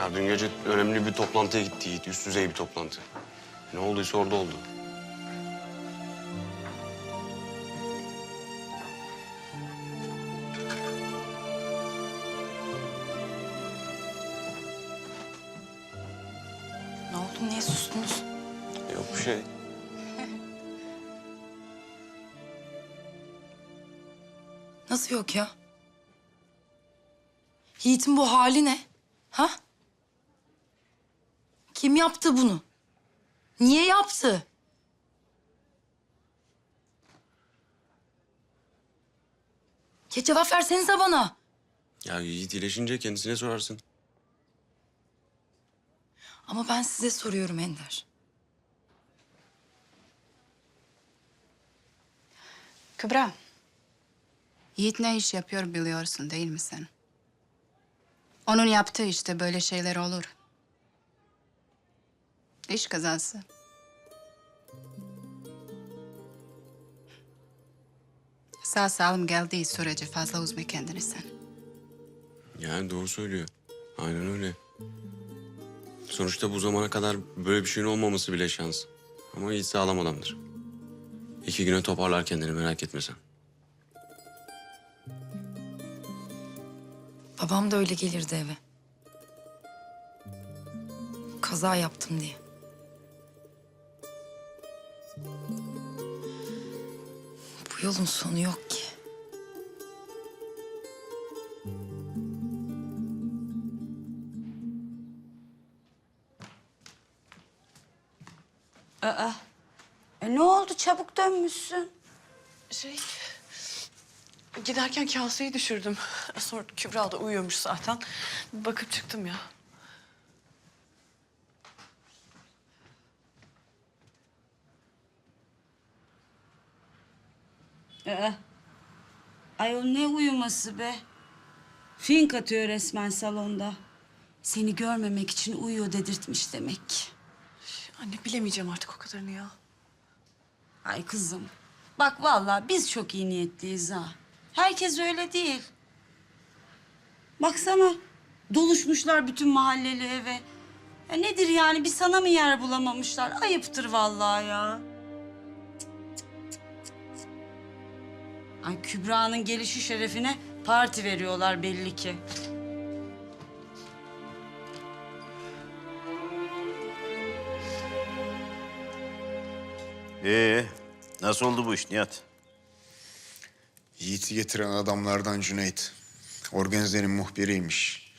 Ya dün gece önemli bir toplantıya gitti Yiğit. Üst düzey bir toplantı. Ne olduysa orada oldu. Ne oldu? Niye sustunuz? Yok bir şey. Nasıl yok ya? Yiğit'in bu hali ne? Ha? Kim yaptı bunu? Niye yaptı? Ya cevap versenize bana. Ya Yiğit iyileşince kendisine sorarsın. Ama ben size soruyorum Ender. Kübra. Yiğit ne iş yapıyor biliyorsun değil mi sen? Onun yaptığı işte böyle şeyler olur. İş kazası. Sağ salim geldiği sürece fazla üzme kendini sen. Yani doğru söylüyor. Aynen öyle. Sonuçta bu zamana kadar böyle bir şeyin olmaması bile şans. Ama Yiğit sağlam adamdır. İki güne toparlar kendini merak etme sen. Babam da öyle gelirdi eve. Kaza yaptım diye. Bu yolun sonu yok ki. E ne oldu çabuk dönmüşsün? Şey, giderken kaseyi düşürdüm. Sonra Kübra da uyuyormuş zaten. Bakıp çıktım ya. Aa, ayol ne uyuması be? Fink atıyor resmen salonda. Seni görmemek için uyuyor dedirtmiş demek. Anne bilemeyeceğim artık o kadarını ya. Ay kızım. Bak vallahi biz çok iyi niyetliyiz ha. Herkes öyle değil. Baksana doluşmuşlar bütün mahalleli eve. Ya nedir yani bir sana mı yer bulamamışlar? Ayıptır vallahi ya. Ay Kübra'nın gelişi şerefine parti veriyorlar belli ki. Ee, nasıl oldu bu iş Nihat? Yiğit'i getiren adamlardan Cüneyt. Organizenin muhbiriymiş.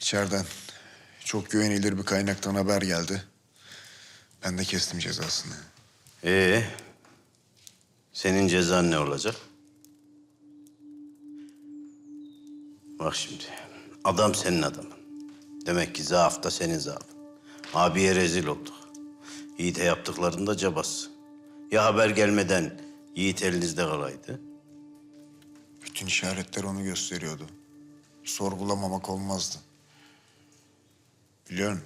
İçeriden çok güvenilir bir kaynaktan haber geldi. Ben de kestim cezasını. Ee, senin cezan ne olacak? Bak şimdi, adam senin adamın. Demek ki zaaf da senin zaafın. Abiye rezil olduk. Yiğit'e yaptıklarında cabas. Ya haber gelmeden Yiğit elinizde kalaydı? Bütün işaretler onu gösteriyordu. Sorgulamamak olmazdı. Biliyorum.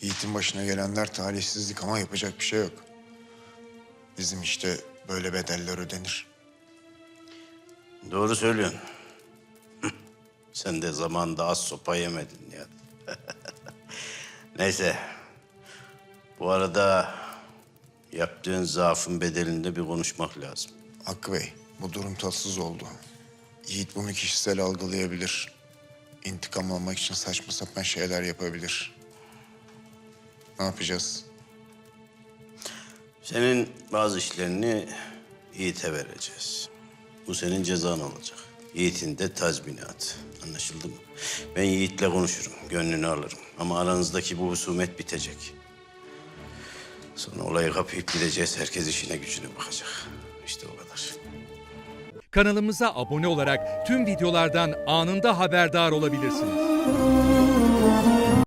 Yiğit'in başına gelenler talihsizlik ama yapacak bir şey yok. Bizim işte böyle bedeller ödenir. Doğru söylüyorsun. Sen de zamanında az sopa yemedin ya. Neyse. Bu arada yaptığın zaafın bedelinde bir konuşmak lazım. Hakkı Bey, bu durum tatsız oldu. Yiğit bunu kişisel algılayabilir. İntikam almak için saçma sapan şeyler yapabilir. Ne yapacağız? Senin bazı işlerini Yiğit'e vereceğiz. Bu senin cezan olacak. Yiğit'in de tazminatı. Anlaşıldı mı? Ben Yiğit'le konuşurum, gönlünü alırım. Ama aranızdaki bu husumet bitecek. Sonra olayı kapayıp gideceğiz. Herkes işine gücüne bakacak. İşte o kadar. Kanalımıza abone olarak tüm videolardan anında haberdar olabilirsiniz.